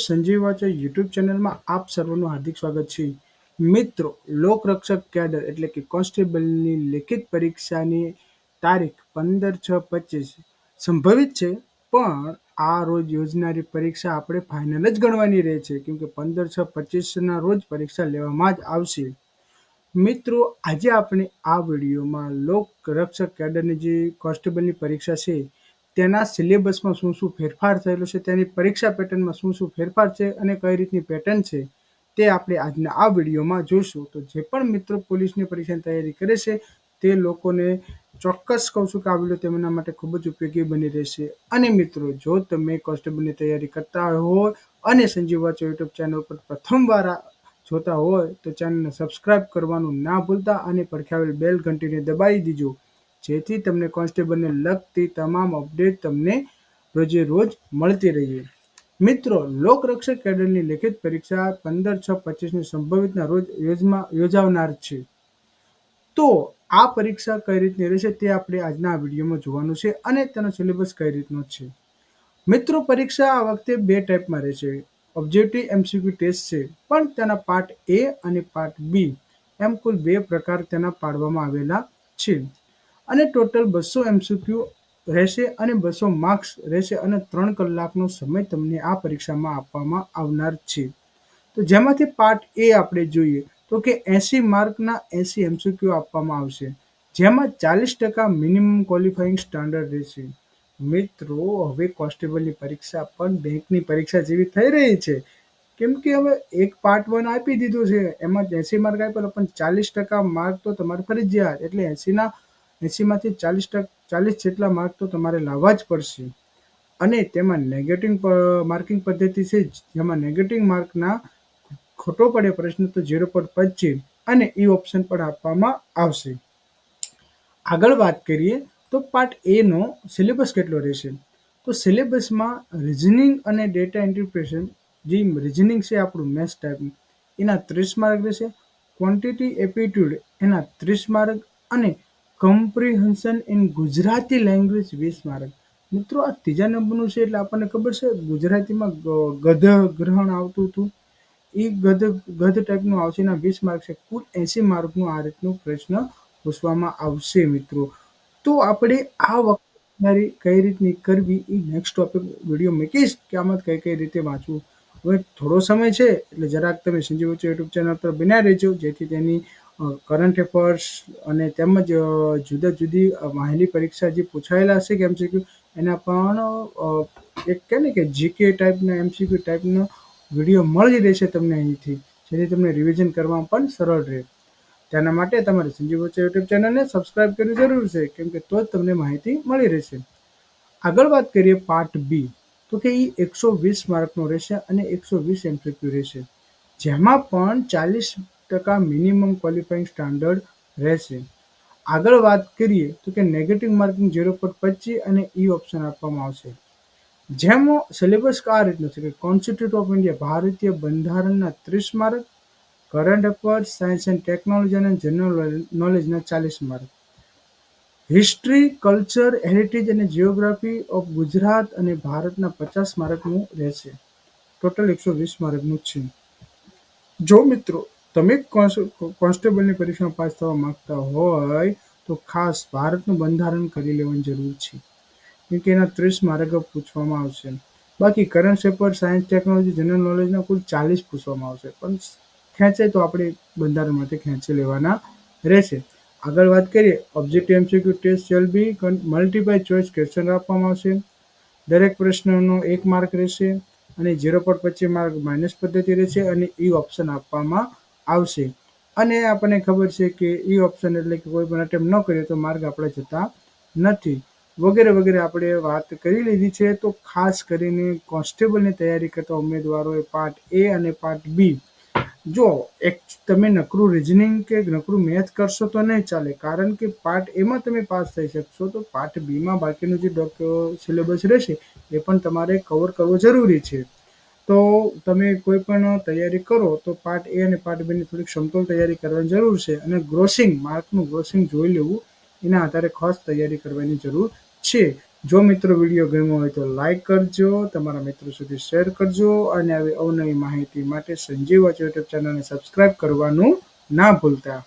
Sanjeev વાચા YouTube ચેનલમાં આપ સર્વનું હાર્દિક સ્વાગત છે. મિત્રો, લોકરક્ષક કેડર એટલે કે કોન્સ્ટેબલની લેખિત પરીક્ષાની તારીખ પંદર છ પચીસ સંભવિત છે, પણ આ રોજ યોજનારી પરીક્ષા આપણે ફાઇનલ જ ગણવાની રહે છે, કેમકે પંદર છ પચીસના રોજ પરીક્ષા લેવામાં જ આવશે. મિત્રો, આજે આપણે આ વિડીયોમાં લોકરક્ષક કેડરની જે કોન્સ્ટેબલની પરીક્ષા છે તેના સિલેબસમાં શું શું ફેરફાર થયેલો છે, તેની પરીક્ષા પેટર્નમાં શું શું ફેરફાર છે અને કઈ રીતની પેટર્ન છે, તે આપણે આજના આ વિડીયોમાં જોઈશું. તો જે પણ મિત્રો પોલીસની પરીક્ષાની તૈયારી કરે છે, તે લોકોને ચોક્કસ કહું છું કે આ વીડિયો તેમના માટે ખૂબ જ ઉપયોગી બની રહેશે. અને મિત્રો, જો તમે કોન્સ્ટેબલની તૈયારી કરતા હોય અને સંજીવ વાચો યુટ્યુબ ચેનલ પર પ્રથમવાર જોતા હોય, તો ચેનલને સબસ્ક્રાઇબ કરવાનું ના ભૂલતા અને પડખાવેલ બેલ ઘંટીને દબાવી દીજો. જેથી તમને કોન્સ્ટેબલને લગતી તમામ અપડેટ તમને રોજે રોજ મળતી રહીએ. મિત્રો, લોકરક્ષક કેડરની લેખિત પરીક્ષા પંદર છ પચીસની સંભવિતના રોજ યોજમાં યોજાવનાર છે. તો આ પરીક્ષા કઈ રીતની રહેશે તે આપણે આજના વિડીયોમાં જોવાનું છે અને તેનો સિલેબસ કઈ રીતનો છે. મિત્રો, પરીક્ષા આ વખતે બે ટાઈપમાં રહેશે. ઓબ્જેક્ટિવ એમસીક્યુ ટેસ્ટ છે, પણ તેના પાર્ટ એ અને પાર્ટ બી એમ કુલ બે પ્રકાર તેના પાડવામાં આવેલા છે. અને ટોટલ બસો એમસીક્યુ રહેશે અને બસો માર્ક્સ રહેશે અને ત્રણ કલાકનો સમય તમને આ પરીક્ષામાં આપવામાં આવનાર છે. તો જેમાંથી પાર્ટ એ આપણે જોઈએ તો કે એંસી માર્કના એંસી એમસીક્યુ આપવામાં આવશે, જેમાં ચાલીસ ટકા મિનિમમ ક્વોલિફાઈંગ સ્ટાન્ડર્ડ રહેશે. મિત્રો, હવે કોન્સ્ટેબલની પરીક્ષા પણ બેંકની પરીક્ષા જેવી થઈ રહી છે. કેમ કે હવે એક પાર્ટ વન આપી દીધું છે, એમાં એંસી માર્ક આપેલો પણ ચાલીસ ટકા માર્ક તો તમારે ફરજિયાત એટલે એંસીના એંસીમાંથી ચાલીસ ટકા, ચાલીસ જેટલા માર્ક તો તમારે લાવવા જ પડશે. અને તેમાં નેગેટિવ માર્કિંગ પદ્ધતિ છે જેમાં નેગેટિવ માર્કના ખોટો પડે પ્રશ્ન તો ઝીરો પોઈન્ટ પચીસ અને ઈ ઓપ્શન પણ આપવામાં આવશે. આગળ વાત કરીએ તો પાર્ટ એનો સિલેબસ કેટલો રહેશે? તો સિલેબસમાં રિઝનિંગ અને ડેટા ઇન્ટરપ્રેશન જે રિઝનિંગ છે આપણું મેથ્સ ટાઈપનું એના ત્રીસ માર્ક રહેશે. ક્વોન્ટિટી એપ્ટિટ્યૂડ એના ત્રીસ માર્ક અને કમ્પ્રિહેન્શન ઇન ગુજરાતી લેંગ્વેજ વીસ માર્ક મિત્રો, આ ત્રીજા નંબરનું છે એટલે આપણને ખબર છે, ગુજરાતીમાં ગધ ગ્રહણ આવતું હતું. એ ગધ ગધ ટાઈપનું આવશે એના વીસ માર્ક છે. કુલ એંસી માર્કનું આ રીતનું પ્રશ્ન પૂછવામાં આવશે, મિત્રો. તો આપણે આ વખતે કઈ રીતની કરવી એ નેક્સ્ટ ટોપિક વીડિયો મૂકીશ કે આમાં કઈ કઈ રીતે વાંચવું. હવે થોડો સમય છે, એટલે જરાક તમે સંજીવ યુટ્યુબ ચેનલ પર બન્યા રહેજો, જેથી તેની કરંટ અફેર્સ અને તેમજ જુદા જુદી માહિતી પરીક્ષા જે પૂછાયેલા હશે કે એમસીક્યુ, એના પણ એક કહે ને કે જીકે ટાઈપના એમસીક્યુ ટાઈપનો વીડિયો મળી રહેશે તમને અહીંથી, જેથી તમને રિવિઝન કરવામાં પણ સરળ રહે. તેના માટે તમારે સંજીવ વચ્ચે યુટ્યુબ ચેનલને સબસ્ક્રાઈબ કરવી જરૂર છે, કેમ કે તો જ તમને માહિતી મળી રહેશે. આગળ વાત કરીએ પાર્ટ બી તો કે એ એકસો વીસ માર્કનો રહેશે અને એકસો વીસ એમસીક્યુ રહેશે. જેમાં પણ ચાલીસ ટકા મિનિમમ ક્વોલિફાઇંગ સ્ટાન્ડર્ડ રહેશે. આગળ વાત કરીએ તો કે નેગેટિવ માર્કિંગ ઝીરો પોઈન્ટ પચીસ અને ઈ ઓપ્શન આપવામાં આવશે. જેમાં સિલેબસ આ રીતનો છે કે કોન્સ્ટિટ્યુટ ઓફ ઇન્ડિયા ભારતીય બંધારણના ત્રીસ mark current affairs science and technology અને જનરલ નોલેજના ચાલીસ માર્ક. હિસ્ટ્રી કલ્ચર હેરિટેજ અને જિયોગ્રાફી ઓફ ગુજરાત અને ભારતના પચાસ માર્કનું રહેશે. ટોટલ એકસો વીસ માર્કનું છે. જો મિત્રો તમે કોન્સ્ટેબલની પરીક્ષામાં પાસ થવા માગતા હોય તો ખાસ ભારતનું બંધારણ કરી લેવાની જરૂર છે. કેમ કે એના ત્રીસ માર્ગો પૂછવામાં આવશે. બાકી current paper science technology general નોલેજના કુલ ચાલીસ પૂછવામાં આવશે. પણ ખેંચાય તો આપણે બંધારણમાંથી ખેંચી લેવાના રહેશે. આગળ વાત કરીએ objective MCQ test shall be multiple choice question આપવામાં આવશે. દરેક પ્રશ્નનો એક માર્ક રહેશે અને ઝીરો પોઈન્ટ પચીસ માર્ક માઇનસ પદ્ધતિ રહેશે અને ઈ ઓપ્શન આપવામાં આવશે. અને આપણને ખબર છે કે ઈ ઓપ્શન એટલે કે કોઈ પણ અટેમ્પ ન કરીએ તો માર્ગ આપણે જતા નથી. વગેરે વગેરે આપણે વાત કરી લીધી છે તો ખાસ કરીને કોન્સ્ટેબલની તૈયારી કરતા ઉમેદવારોએ પાર્ટ એ અને પાર્ટ બી જો એક તમે નકરું રિઝનિંગ કે નકરું મેથ કરશો તો નહીં ચાલે. કારણ કે પાર્ટ એમાં તમે પાસ થઈ શકશો તો પાર્ટ બીમાં બાકીનું જે સિલેબસ રહેશે એ પણ તમારે કવર કરવો જરૂરી છે. તો તમે કોઈ પણ તૈયારી કરો તો પાર્ટ એ અને પાર્ટ બીની થોડીક સમતોલ તૈયારી કરવાની જરૂર છે અને ગ્રોસિંગ માર્કનું ગ્રોસિંગ જોઈ લેવું. એના આધારે ખાસ તૈયારી કરવાની જરૂર છે. જો મિત્રો વીડિયો ગમ્યો હોય તો લાઇક કરજો, તમારા મિત્રો સુધી શેર કરજો અને આવી અવનવી માહિતી માટે સંજીવ વોચ યુટ્યુબ ચેનલને સબસ્ક્રાઈબ કરવાનું ના ભૂલતા.